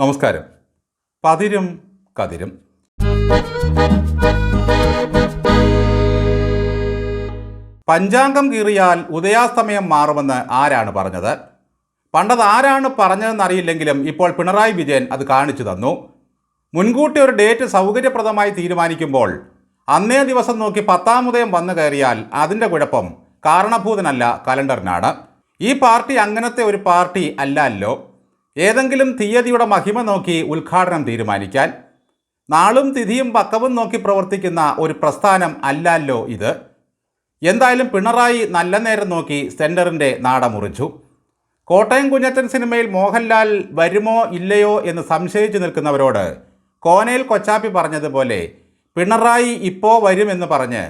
നമസ്കാരം. പതിരും കതിരും. പഞ്ചാംഗം കീറിയാൽ ഉദയാസ്തമയം മാറുമെന്ന് ആരാണ് പറഞ്ഞത്? പണ്ടത് ആരാണ് പറഞ്ഞതെന്നറിയില്ലെങ്കിലും ഇപ്പോൾ പിണറായി വിജയൻ അത് കാണിച്ചു തന്നു. മുൻകൂട്ടി ഒരു ഡേറ്റ് സൗകര്യപ്രദമായി തീരുമാനിക്കുമ്പോൾ അന്നേ ദിവസം നോക്കി പത്താം ഉദയം വന്നു കയറിയാൽ അതിന്റെ കുഴപ്പം കാരണഭൂതനല്ല കലണ്ടറിനാണ്. ഈ പാർട്ടി അങ്ങനത്തെ ഒരു പാർട്ടി അല്ലല്ലോ. ഏതെങ്കിലും തീയതിയുടെ മഹിമ നോക്കി ഉദ്ഘാടനം തീരുമാനിക്കാൻ നാളും തിഥിയും പക്കവും നോക്കി പ്രവർത്തിക്കുന്ന ഒരു പ്രസ്ഥാനം അല്ലല്ലോ ഇത്. എന്തായാലും പിണറായി നല്ല നേരം നോക്കി സെന്ററിന്റെ നാടമുറിച്ചു. കോട്ടയം കുഞ്ഞച്ചൻ സിനിമയിൽ മോഹൻലാൽ വരുമോ ഇല്ലയോ എന്ന് സംശയിച്ചു നിൽക്കുന്നവരോട് കോനയിൽ കൊച്ചാപ്പി പറഞ്ഞതുപോലെ പിണറായി ഇപ്പോൾ വരുമെന്ന് പറഞ്ഞ്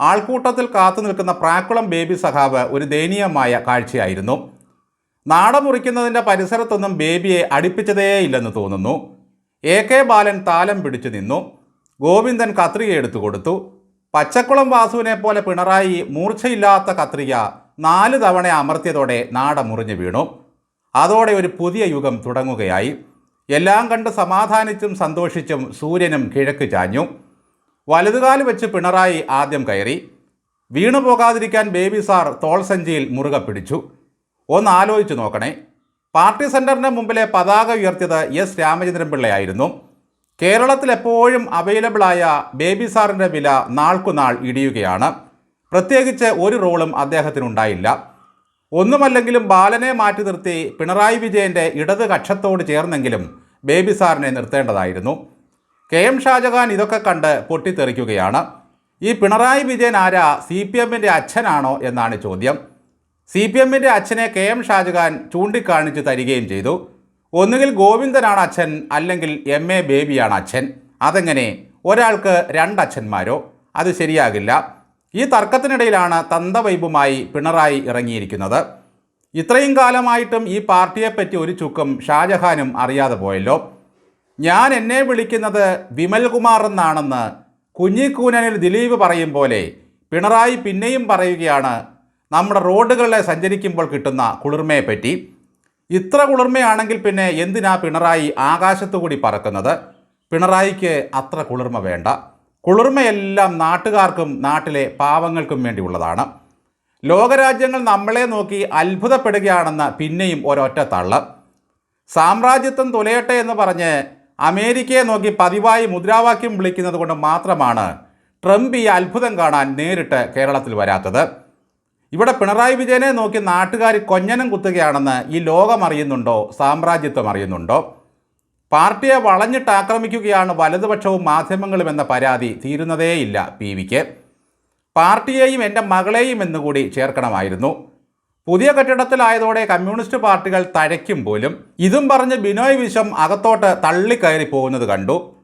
ആൾക്കൂട്ടത്തിൽ കാത്തു നിൽക്കുന്ന പ്രാക്കുളം ബേബി സഹാവ് ഒരു ദയനീയമായ കാഴ്ചയായിരുന്നു. നാട മുറിക്കുന്നതിന്റെ പരിസരത്തൊന്നും ബേബിയെ അടുപ്പിച്ചതേയില്ലെന്ന് തോന്നുന്നു. എ കെ ബാലൻ താലം പിടിച്ചു നിന്നു. ഗോവിന്ദൻ കത്രിക എടുത്തു കൊടുത്തു. പച്ചക്കുളം വാസുവിനെ പോലെ പിണറായി മൂർച്ചയില്ലാത്ത കത്രിക നാല് തവണ അമർത്തിയതോടെ നാട മുറിഞ്ഞു വീണു. അതോടെ ഒരു പുതിയ യുഗം തുടങ്ങുകയായി. എല്ലാം കണ്ട് സമാധാനിച്ചും സന്തോഷിച്ചും സൂര്യനും കിഴക്ക് ചാഞ്ഞു. വലതുകാൽ വെച്ച് പിണറായി ആദ്യം കയറി. വീണു പോകാതിരിക്കാൻ ബേബി സാർ തോൾസഞ്ചിയിൽ മുറുകെ പിടിച്ചു. ഒന്ന് ആലോചിച്ച് നോക്കണേ. പാർട്ടി സെന്ററിന്റെ മുമ്പിലെ പതാക ഉയർത്തിയത് എസ് രാമചന്ദ്രൻ പിള്ളയായിരുന്നു. കേരളത്തിൽ എപ്പോഴും അവൈലബിളായ ബേബി സാറിന്റെ വില നാൾക്കുനാൾ ഇടിയുകയാണ്. പ്രത്യേകിച്ച് ഒരു റോളും അദ്ദേഹത്തിനുണ്ടായില്ല. ഒന്നുമല്ലെങ്കിലും ബാലനെ മാറ്റി നിർത്തി പിണറായി വിജയന്റെ ഇടത് കക്ഷത്തോട് ചേർന്നെങ്കിലും ബേബി സാറിനെ നിർത്തേണ്ടതായിരുന്നു. കെ എം ഷാജഹാൻ ഇതൊക്കെ കണ്ട് പൊട്ടിത്തെറിക്കുകയാണ്. ഈ പിണറായി വിജയൻ ആരാ? സി പി എമ്മിന്റെ അച്ഛനാണോ എന്നാണ് ചോദ്യം. സി പി എമ്മിന്റെ അച്ഛനെ കെ എം ഷാജഹാൻ ചൂണ്ടിക്കാണിച്ച് തരികയും ചെയ്തു. ഒന്നുകിൽ ഗോവിന്ദനാണ് അച്ഛൻ അല്ലെങ്കിൽ എം എ ബേബിയാണ് അച്ഛൻ. അതെങ്ങനെ? ഒരാൾക്ക് രണ്ടച്ഛന്മാരോ? അത് ശരിയാകില്ല. ഈ തർക്കത്തിനിടയിലാണ് തന്തവൈബുമായി പിണറായി ഇറങ്ങിയിരിക്കുന്നത്. ഇത്രയും കാലമായിട്ടും ഈ പാർട്ടിയെപ്പറ്റി ഒരു ചുക്കും ഷാജഹാനും അറിയാതെ പോയല്ലോ. ഞാൻ എന്നെ വിളിക്കുന്നത് വിമൽകുമാർ എന്നാണെന്ന് കുഞ്ഞിക്കൂനനിൽ ദിലീപ് പറയും പോലെ പിണറായി പിന്നെയും പറയുകയാണ് നമ്മുടെ റോഡുകളിലെ സഞ്ചരിക്കുമ്പോൾ കിട്ടുന്ന കുളിർമയെപ്പറ്റി ഇത്ര കുളിർമയാണെങ്കിൽ പിന്നെ എന്തിനാ പിണറായി ആകാശത്തു കൂടി പറക്കുന്നത്? പിണറായിക്ക് അത്ര കുളിർമ വേണ്ട. കുളിർമയെല്ലാം നാട്ടുകാർക്കും നാട്ടിലെ പാവങ്ങൾക്കും വേണ്ടിയുള്ളതാണ് ലോകരാജ്യങ്ങൾ നമ്മളെ നോക്കി അത്ഭുതപ്പെടുകയാണെന്ന് പിന്നെയും ഒരൊറ്റ തള്ള്. സാമ്രാജ്യത്വം തുലയട്ടെ എന്ന് പറഞ്ഞ് അമേരിക്കയെ നോക്കി പതിവായി മുദ്രാവാക്യം വിളിക്കുന്നത് കൊണ്ട് മാത്രമാണ് ട്രംപ് ഈ അത്ഭുതം കാണാൻ നേരിട്ട് കേരളത്തിൽ വരാത്തത്. ഇവിടെ പിണറായി വിജയനെ നോക്കി നാട്ടുകാർ കൊഞ്ഞനം കുത്തുകയാണെന്ന് ഈ ലോകം അറിയുന്നുണ്ടോ? സാമ്രാജ്യത്വം അറിയുന്നുണ്ടോ? പാർട്ടിയെ വളഞ്ഞിട്ട് ആക്രമിക്കുകയാണ് വലതുപക്ഷവും മാധ്യമങ്ങളും എന്ന പരാതി തീരുന്നതേയില്ല പി വിക്ക്. പാർട്ടിയെയും എന്റെ മകളെയും എന്നുകൂടി ചേർക്കണമായിരുന്നു. പുതിയ കെട്ടിടത്തിലായതോടെ കമ്മ്യൂണിസ്റ്റ് പാർട്ടികൾ തഴയ്ക്കും പോലും. ഇതും പറഞ്ഞ് ബിനോയ് വിശ്വം അകത്തോട്ട് തള്ളിക്കയറി പോകുന്നത് കണ്ടു.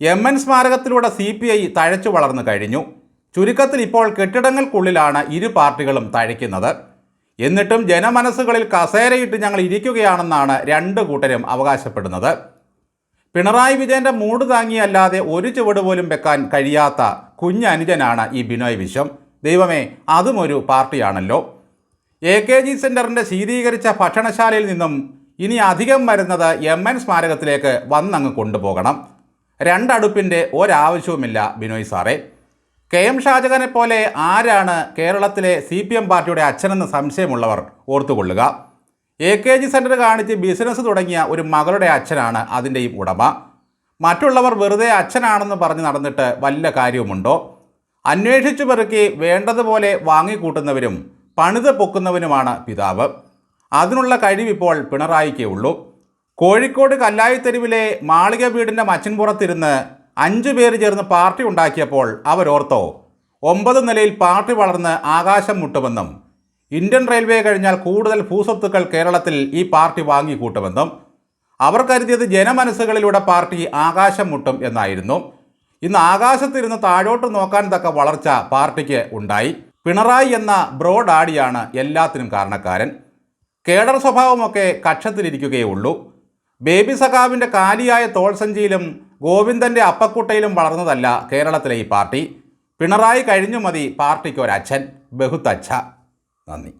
എം എൻ സ്മാരകത്തിലൂടെ സി പി ഐ തഴച്ചു വളർന്നു കഴിഞ്ഞു. ചുരുക്കത്തിൽ ഇപ്പോൾ കെട്ടിടങ്ങൾക്കുള്ളിലാണ് ഇരു പാർട്ടികളും തഴയ്ക്കുന്നത്. എന്നിട്ടും ജനമനസ്സുകളിൽ കസേരയിട്ട് ഞങ്ങൾ ഇരിക്കുകയാണെന്നാണ് രണ്ട് കൂട്ടരും അവകാശപ്പെടുന്നത്. പിണറായി വിജയന്റെ മൂട് താങ്ങിയല്ലാതെ ഒരു ചുവട് പോലും വെക്കാൻ കഴിയാത്ത കുഞ്ഞനുജനാണ് ഈ ബിനോയ് വിശ്വം. ദൈവമേ അതും ഒരു പാർട്ടിയാണല്ലോ. എ കെ ജി സെന്ററിന്റെ ശീതീകരിച്ച ഭക്ഷണശാലയിൽ നിന്നും ഇനി അധികം വരുന്നത് എം എൻ സ്മാരകത്തിലേക്ക് വന്നങ്ങ് കൊണ്ടുപോകണം. രണ്ടടുപ്പിന്റെ ഒരാവശ്യവുമില്ല ബിനോയ് സാറേ. കെ എം ഷാജഹാനെ പോലെ ആരാണ് കേരളത്തിലെ സി പി എം പാർട്ടിയുടെ അച്ഛനെന്ന് സംശയമുള്ളവർ ഓർത്തുകൊള്ളുക. എ കെ ജി സെന്റർ കാണിച്ച് ബിസിനസ് തുടങ്ങിയ ഒരു മകളുടെ അച്ഛനാണ് അതിന്റെയും ഉടമ. മറ്റുള്ളവർ വെറുതെ അച്ഛനാണെന്ന് പറഞ്ഞ് നടന്നിട്ട് വല്ല കാര്യവുമുണ്ടോ? അന്വേഷിച്ചു പെറുക്കി വേണ്ടതുപോലെ വാങ്ങിക്കൂട്ടുന്നവരും പണിത് പൊക്കുന്നവനുമാണ് പിതാവ്. അതിനുള്ള കഴിവിപ്പോൾ പിണറായിക്കേ ഉള്ളൂ. കോഴിക്കോട് കല്ലായിത്തെരുവിലെ മാളിക വീടിന്റെ മച്ചിൻപുറത്തിരുന്ന് അഞ്ചു പേര് ചേർന്ന് പാർട്ടി ഉണ്ടാക്കിയപ്പോൾ അവരോർത്തോ ഒമ്പത് നിലയിൽ പാർട്ടി വളർന്ന് ആകാശം മുട്ടുമെന്നും ഇന്ത്യൻ റെയിൽവേ കഴിഞ്ഞാൽ കൂടുതൽ ഭൂസ്വത്തുക്കൾ കേരളത്തിൽ ഈ പാർട്ടി വാങ്ങിക്കൂട്ടുമെന്നും അവർ കരുതിയത് ജനമനസ്സുകളിലൂടെ പാർട്ടി ആകാശം മുട്ടും എന്നായിരുന്നു. ഇന്ന് ആകാശത്തിരുന്ന് താഴോട്ട് നോക്കാൻ തക്ക വളർച്ച പാർട്ടിക്ക് ഉണ്ടായി. പിണറായി എന്ന ബ്രോഡ് ആടിയാണ് എല്ലാത്തിനും കാരണക്കാരൻ. കേഡർ സ്വഭാവമൊക്കെ കക്ഷത്തിലിരിക്കുകയേ ഉള്ളൂ. ബേബി സഖാവിന്റെ കാലിയായ തോൾസഞ്ചിയിലും ഗോവിന്ദന്റെ അപ്പക്കുട്ടയിലും വളർന്നതല്ല കേരളത്തിലെ ഈ പാർട്ടി. പിണറായി കഴിഞ്ഞു മതി പാർട്ടിക്ക് ഒരച്ഛൻ ബഹുത്തച്ഛ. നന്ദി.